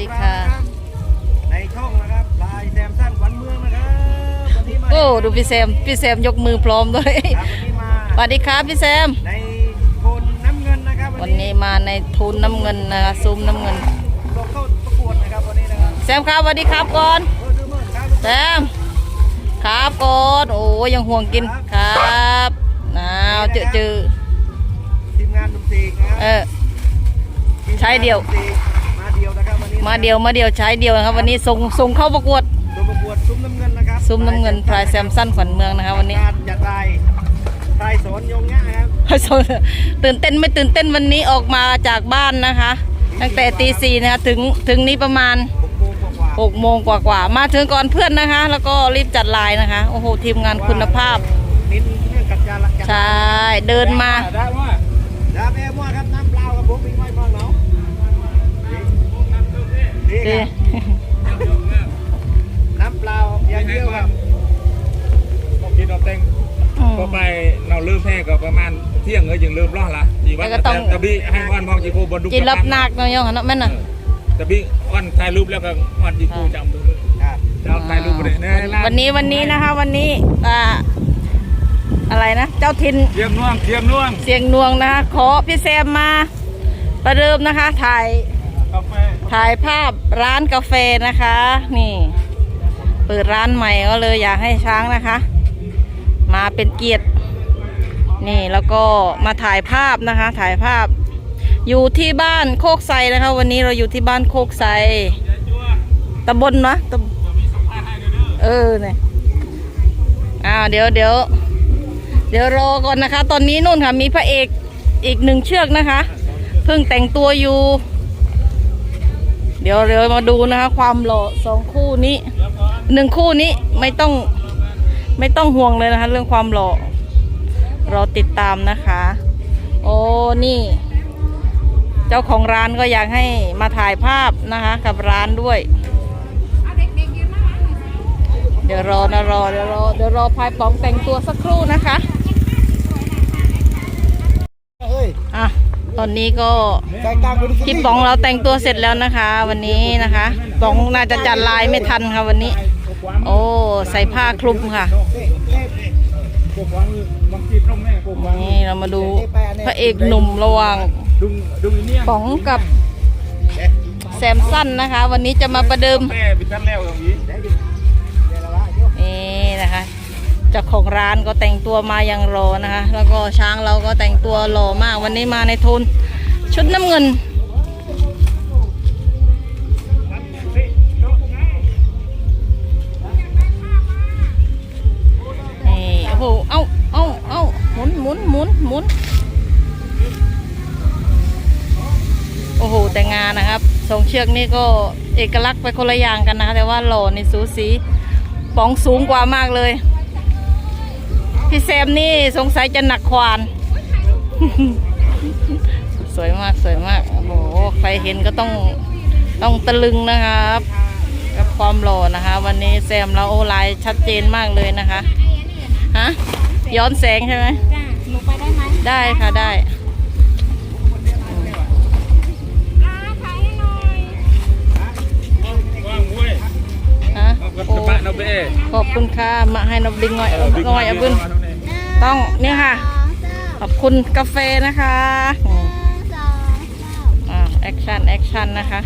ดีค่ะ ในช่องนะครับลายแซมสั้นขวัญเมืองนะครับวันนี้มาโอ้ดูพี่แซมพี่แซมยกมือพร้อมด้วยครับวันนี้มาสวัสดีครับพี่แซม ในโคนน้ำเงินนะครับวันนี้มาในทุนน้ำเงินนะคะซุ้มน้ำเงิน ลงเข้าประกวดนะครับวันนี้นะครับแซมครับสวัสดีครับก่อน เออดูมือครับ แซมครับก่อนโอ้ยังห่วงกินครับหนาวเจอเจอทีมงานดุมซีกนะครับเออใช้เดี่ยวทีมงานดุมซีกมาเมาเดียวมาเดียวใช้เดียวนะครับ วันนี้ส่งส่งเข้าประกวดตัวประกวดซุ้มน้ำเงินนะครับซุ้มน้ำเงินพลายแซมสั้นขวัญเมืองนะคะวันนี้การจัดลายพลายสอนยงเงี้ยนะครับตื่นเต้นไม่ตื่นเต้นวันนี้ออกมาจากบ้านนะคะ ตั้งแต่ตีสี่นะคะถึงถึงนี้ประมาณหกโมงกว่าหกโมงกว่าๆมาถึงก่อนเพื่อนนะคะ แล้วก็รีบจัดลายนะคะโอ้โหทีมงานๆคุณภาพนิดเรื่องกัดยาละกัดใช่เดินมา ดีดีครับน้ำเปล่าอย่างเดียวครับผมคิดเราเต็งอืมพอไปเราลืมแพ้ก็ประมาณเที่ยงเออยังลืมรอดละจีวันแล้วก็ต้องตะบี้ให้วันมองจีโคบนดุจิรับนักเนาะยองเนาะแม่นน่ะตะบี้วันถ่ายรูปแล้วก็วันจีโคจำดูครับจะเอาถ่ายรูปไปเลยนะวันนี้วันนี้นะคะ วันนี้อ่าอะไรนะ เจ้าทินเทียมน่วงเทียมน่วงเสียงนวงนะคะขอพี่แซมมาประเดิมนะคะ ถ่ายกาแฟ ถ่ายภาพร้านกาแฟนะคะ นี่ เปิดร้านใหม่ก็เลยอยากให้ช้างนะคะ มาเป็นเกียรติ นี่แล้วก็มาถ่ายภาพนะคะ ถ่ายภาพ อยู่ที่บ้านโคกไซนะคะ วันนี้เราอยู่ที่บ้านโคกไซตำบลนะตำเออเนี่ยอ่าเดี๋ยวเดี๋ยวเดี๋ยวรอก่อนนะคะ ตอนนี้นู่นค่ะมีพระเอกอีกหนึ่งเชือกนะคะ เพิ่งแต่งตัวอยู่ เดี๋ยวเดี๋ยวมาดูนะคะความหล่อสองคู่นี้หนึ่งคู่นี้ไม่ต้องไม่ต้องห่วงเลยนะคะ เรื่องความหล่อรอติดตามนะคะ โอ้นี่ เจ้าของร้านก็อยากให้มาถ่ายภาพนะคะ กับร้านด้วย เดี๋ยวรอนะรอเดี๋ยวรอเดี๋ยวรอพายป๋องแต่งตัวสักครู่นะคะ เฮ้ย อะ ตอนนี้ก็ใจกลางคุณพี่ป๋องเราแต่งตัวเสร็จแล้วนะคะ วันนี้นะคะป๋องน่าจะจัดลายไม่ทันค่ะวันนี้ โอ้ใส่ผ้าคลุมค่ะกวางบางทีตรงแม่กวางนี่เรามาดูพระเอกหนุ่มระหว่างดุงดุงเนี่ยป๋องกับแซมสั้นนะคะ วันนี้จะมาประเดิม จ้าของร้านก็แต่งตัวมาอย่างรอนะคะ แล้วก็ช้างเราก็แต่งตัวหล่อมาก วันนี้มาในโทนชุดน้ำเงิน นี่ โอ้โห เอ้าเอ้าเอ้าหมุนหมุนหมุนหมุน โอ้โห แต่งานนะครับสองเชือกนี่ก็เอกลักษณ์ไปคนละอย่างกันนะคะแต่ว่าหล่อในสูสีป๋องสูงกว่ามากเลย พี่แซมนี่สงสัยจะหนักควาน สวยมากสวยมากโอ้โหใครเห็นก็ต้องต้องตะลึงนะครับ กับความหล่อนะคะ วันนี้แซมเราโอไลน์ชัดเจนมากเลยนะคะฮะย้อนแสงใช่ไหมจ้ะหนูไปได้ไหมได้ค่ะได้อ่าขายให้หน่อยว่างมุ้ยฮะเอากระโอ้บะเอาไปเอขอบคุณค่ะ มาให้นบดิงง่อยง่อยเอาบุญ ต้องเนี่ยค่ะ ขอบคุณกาแฟนะคะอืมอ่าแอคชั่นแอคชั่นนะคะ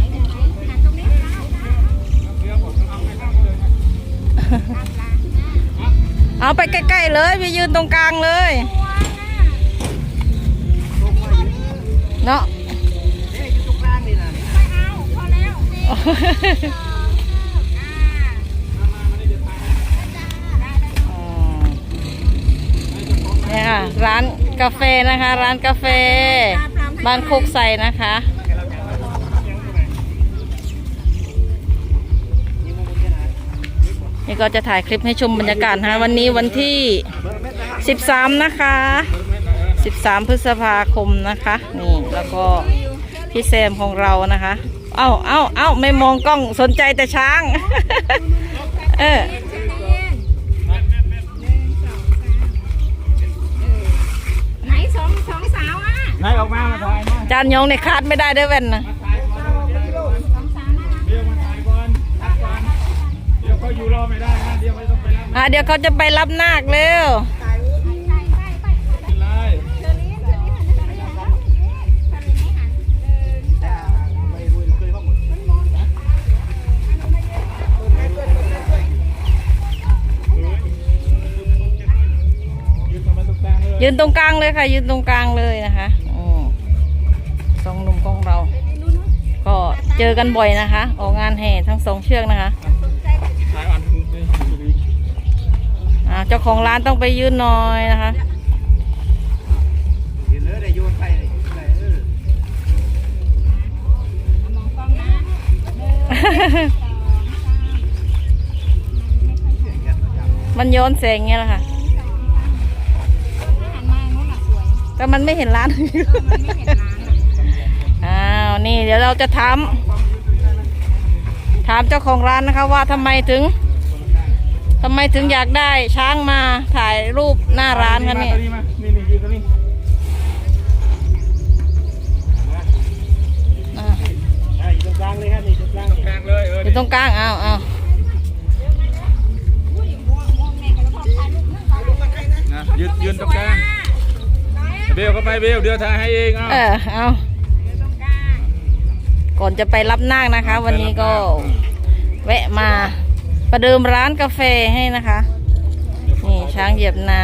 เอาไปใกล้ๆเลยไปยืนตรงกลางเลยเนาะ กาแฟนะคะ ร้านกาแฟ บ้านโคกใสนะคะ นี่ก็จะถ่ายคลิปให้ชมบรรยากาศนะคะวันนี้วันที่ 13 นะคะ 13 พฤษภาคมนะคะ นี่แล้วก็พี่แซมของเรานะคะ เอ้าเอ้าเอ้าไม่มองกล้องสนใจแต่ช้าง เออานยองในคาดไม่ได้ด้วยแว่นนะอะเดี๋ยวเขาจะไปรับนาคเร็วยืนตรงกลางเลยค่ะ ยืนตรงกลางเลยนะคะ เจอกันบ่อยนะคะ ออกงานแห่ทั้งสองเชือกนะคะถ่ายอันนี้ดูดิอ่าเจ้าของร้านต้องไปยืนหน่อยนะคะเห็นเลยได้โยนไปเลยได้เออมองกล้องนะหนึ่งสองสามมันย้อนแสงเงี้ยแหละค่ะหันมาโน้นน่ะสวยแต่มันไม่เห็นร้าน มันไม่เห็นร้านอะอ้าว นี่เดี๋ยวเราจะถาม ถามเจ้าของร้านนะคะว่าทำไมถึงทำไมถึงอยากได้ช้างมาถ่ายรูปหน้าร้านคะเนี่ยมาตัวนี้มานี่อ่าอะยู่ตรงกลางเลยครับนี่ตรงกลางกลางเลยเอออยู่ตรงกลางอ้าวอ้าวอุ้ยม่วงม่วงแม่ก็จะพอถ่ายืนยืนตรงกลางเบลเข้าไปเบลเดี๋ยวถ่ายให้เองเอาเออเอา ก่อนจะไปรับนาคนะคะ วันนี้ก็แวะมาประเดิมร้านกาแฟให้นะคะ นี่ช้างเหยียบนา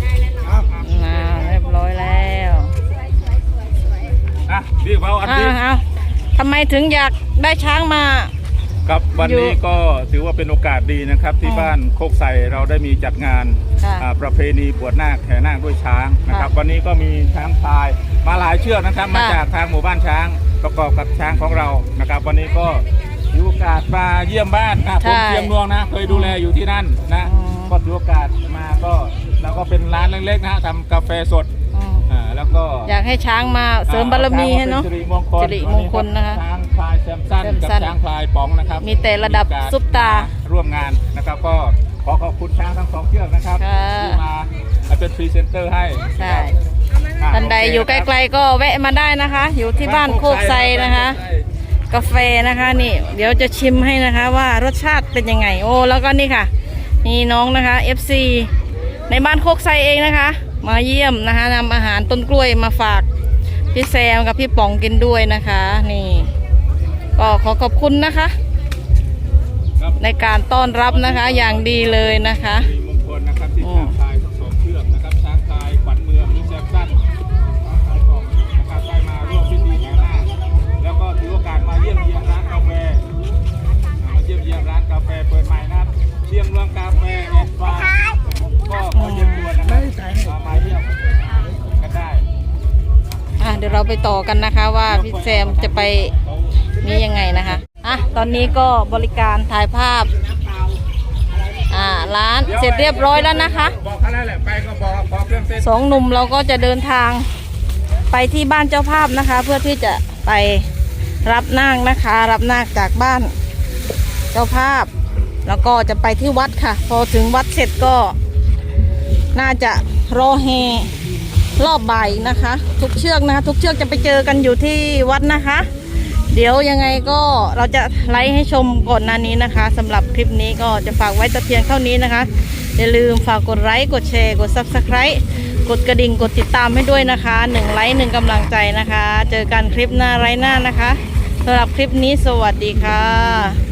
ได้แล้วเนาะอ่าเรียบร้อยแล้วสวยสวยสวยสวยอะรีบเอาอันอ้านี้วอ้าวทำไมถึงอยากได้ช้างมา ครับวันนี้ก็ถือว่าเป็นโอกาสดีนะครับ ที่อืมบ้านโคกใสเราได้มีจัดงานค่ะอ่าประเพณีบวชนาคแห่นาคด้วยช้างนะครับค่ะวันนี้ก็มีช้างพลาย มาหลายเชือกนะครับ มาค่ะจากทางหมู่บ้านช้างประกอบกับช้างของเรานะครับ วันนี้ก็ถือโอกาสมาเยี่ยมบ้านนะผมเทียมนวงนะ เคยดูแลอยู่ที่นั่นนะอืมก็ถือโอกาสมาก็เราก็เป็นร้านเล็กๆนะฮะทำกาแฟสดอืมอ่าแล้วก็อยากให้ช้างมาเสริมบารมีให้เนาะสิริมงคลสิริมงคลนะคะช้างพลายแซมสันแซมกับสันช้างพลายป๋องนะครับมีแต่ระดับมีโอกสซุปตาร่วมงานนะครับ ก็ขอขอบคุณช้างทั้งสองเชือกนะครับค่ะ ที่มาเป็นพรีเซนเตอร์ให้ใช่อะท่านใดโเคอยู่ใกครับล้ๆก็แวะมาได้นะคะ อยู่ที่บ้านโคกไซนะคะกาแฟนะคะนี่ เดี๋ยวจะชิมให้นะคะว่ารสชาติเป็นยังไง โอ้แล้วก็นี่ค่ะนี่น้องนะคะ FC ในบ้านโคกไซเองนะคะ มาเยี่ยมนะคะนำอาหารต้นกล้วยมาฝากพี่แซมกับพี่ป๋องกินด้วยนะคะ นี่ ก็ขอขอบคุณนะคะครับในการต้อนรับนะคะอย่างดีเลยนะคะสิริมงคลนะครับที่อืมช้างพลายทั้งสองเชือกนะครับช้างพลายขวัญเมืองหรือแซมสันช้างพลายป๋องนะครับได้มาร่วมพิธีแห่นาคแล้วก็ถือโอกาสมาเยี่ยมเยียนร้านกาแฟมาเยี่ยมเยียมร้านกาแฟเปิดใหม่นะครับเชียงเมืองกาแฟแอนด์ฟาร์มก็ขอเชิญชวนนะครับมามาเยี่ยมกันได้อะเดี๋ยวเราไปต่อกันนะคะว่าพี่แซมจะไป นี่ยังไงนะคะอะตอนนี้ก็บริการถ่ายภาพอ่าร้านเสร็จเรียบร้อยแล้วนะคะบอกเขาแล้วแหละไปก็บอกบอกเครื่องเส้นสองหนุ่มเราก็จะเดินทางไปที่บ้านเจ้าภาพนะคะ เพื่อที่จะไปรับนาคนะคะ รับนาคจากบ้านเจ้าภาพ แล้วก็จะไปที่วัดค่ะ พอถึงวัดเสร็จก็ น่าจะรอเฮรอบบ่ายนะคะ ทุกเชือกนะคะ ทุกเชือกจะไปเจอกันอยู่ที่วัดนะคะ เดี๋ยวยังไงก็เราจะไลฟ์ให้ชมก่อนหน้านี้นะคะสำหรับคลิปนี้ก็จะฝากไว้แต่เพียงเท่านี้นะคะ อย่าลืมฝากกดไลค์กดแชร์กด Subscribe กดกระดิ่งกดติดตามให้ด้วยนะคะหนึ่งไลค์หนึ่งกำลังใจนะคะ เจอกันคลิปหน้าไลฟ์หน้านะคะสำหรับคลิปนี้สวัสดีค่ะ